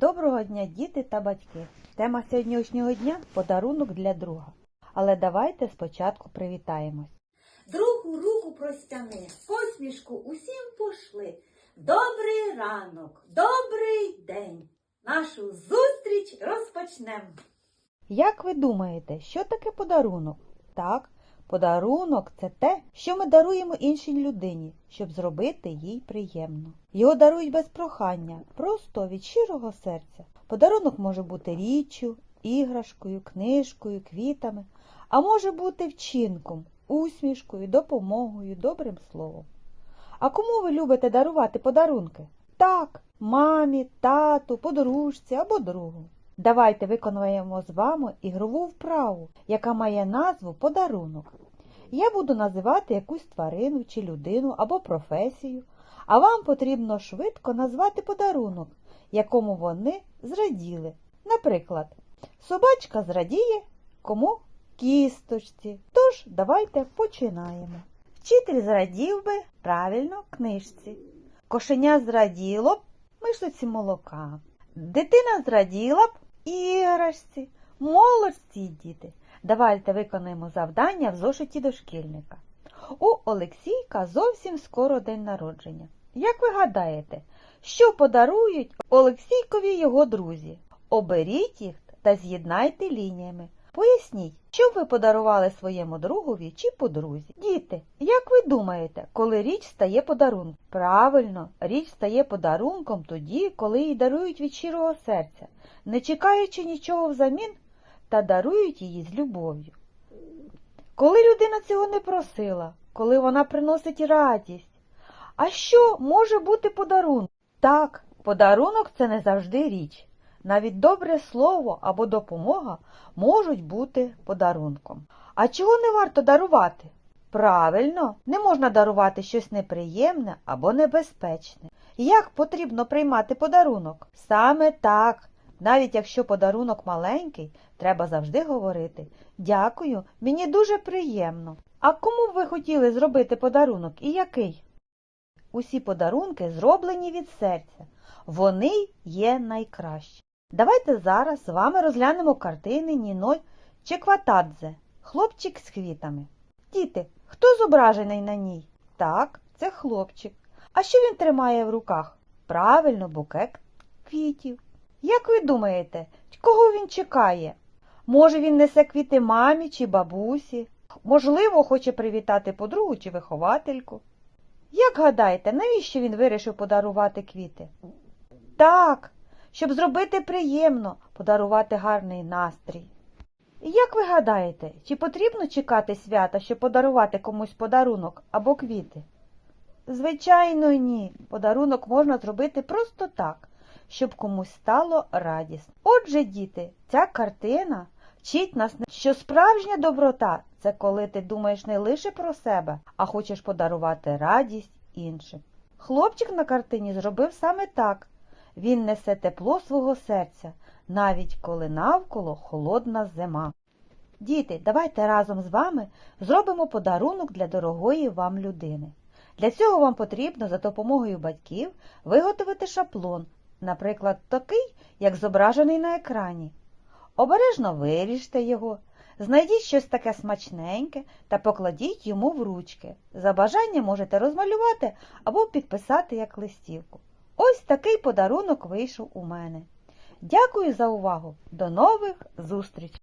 Доброго дня, діти та батьки! Тема сьогоднішнього дня подарунок для друга. Але давайте спочатку привітаємось. Другу руку простяни, посмішку усім пошли. Добрий ранок, добрий день. Нашу зустріч розпочнемо. Як ви думаєте, що таке подарунок? Так, подарунок це те, що ми даруємо іншій людині, щоб зробити їй приємно. Його дарують без прохання, просто від щирого серця. Подарунок може бути річчю, іграшкою, книжкою, квітами, а може бути вчинком, усмішкою, допомогою, добрим словом. А кому ви любите дарувати подарунки? Так, мамі, тату, подружці або другу. Давайте виконуємо з вами ігрову вправу, яка має назву подарунок. Я буду називати якусь тварину чи людину або професію, а вам потрібно швидко назвати подарунок, якому вони зраділи. Наприклад, собачка зрадіє кому кісточці. Тож давайте починаємо. Вчитель зрадів би правильно книжці. Кошеня зраділо б мишиці молока. Дитина зраділа б іграшці. Молодці, діти. Давайте виконаємо завдання в зошиті дошкільника. У Олексійка зовсім скоро день народження. Як ви гадаєте, що подарують Олексійкові його друзі? Оберіть їх та з'єднайте лініями. Поясніть, що ви подарували своєму другові чи подрузі. Діти, як ви думаєте, коли річ стає подарунком? Правильно, річ стає подарунком тоді, коли її дарують від щирого серця, не чекаючи нічого взамін та дарують її з любов'ю. Коли людина цього не просила, коли вона приносить радість. А що може бути подарунком? Так, подарунок це не завжди річ. Навіть добре слово або допомога можуть бути подарунком. А чого не варто дарувати? Правильно, не можна дарувати щось неприємне або небезпечне. Як потрібно приймати подарунок? Саме так. Навіть якщо подарунок маленький, треба завжди говорити Дякую, мені дуже приємно. А кому б ви хотіли зробити подарунок і який? Усі подарунки зроблені від серця. Вони є найкращі. Давайте зараз з вами розглянемо картини Ніной Чекватадзе Хлопчик з квітами. Діти, хто зображений на ній? Так, це хлопчик. А що він тримає в руках? Правильно, букет квітів. Як ви думаєте, кого він чекає? Може, він несе квіти мамі чи бабусі? Можливо, хоче привітати подругу чи виховательку. Як гадаєте, навіщо він вирішив подарувати квіти? Так, щоб зробити приємно, подарувати гарний настрій. І Як ви гадаєте, чи потрібно чекати свята, щоб подарувати комусь подарунок або квіти? Звичайно, ні. Подарунок можна зробити просто так, щоб комусь стало радісно. Отже, діти, ця картина вчить нас, що справжня доброта це коли ти думаєш не лише про себе, а хочеш подарувати радість іншим. Хлопчик на картині зробив саме так. Він несе тепло свого серця, навіть коли навколо холодна зима. Діти, давайте разом з вами зробимо подарунок для дорогої вам людини. Для цього вам потрібно за допомогою батьків виготовити шаблон, наприклад, такий, як зображений на екрані. Обережно виріжте його, знайдіть щось таке смачненьке та покладіть йому в ручки. За бажанням можете розмалювати або підписати як листівку. Ось такий подарунок вийшов у мене. Дякую за увагу! До нових зустрічей!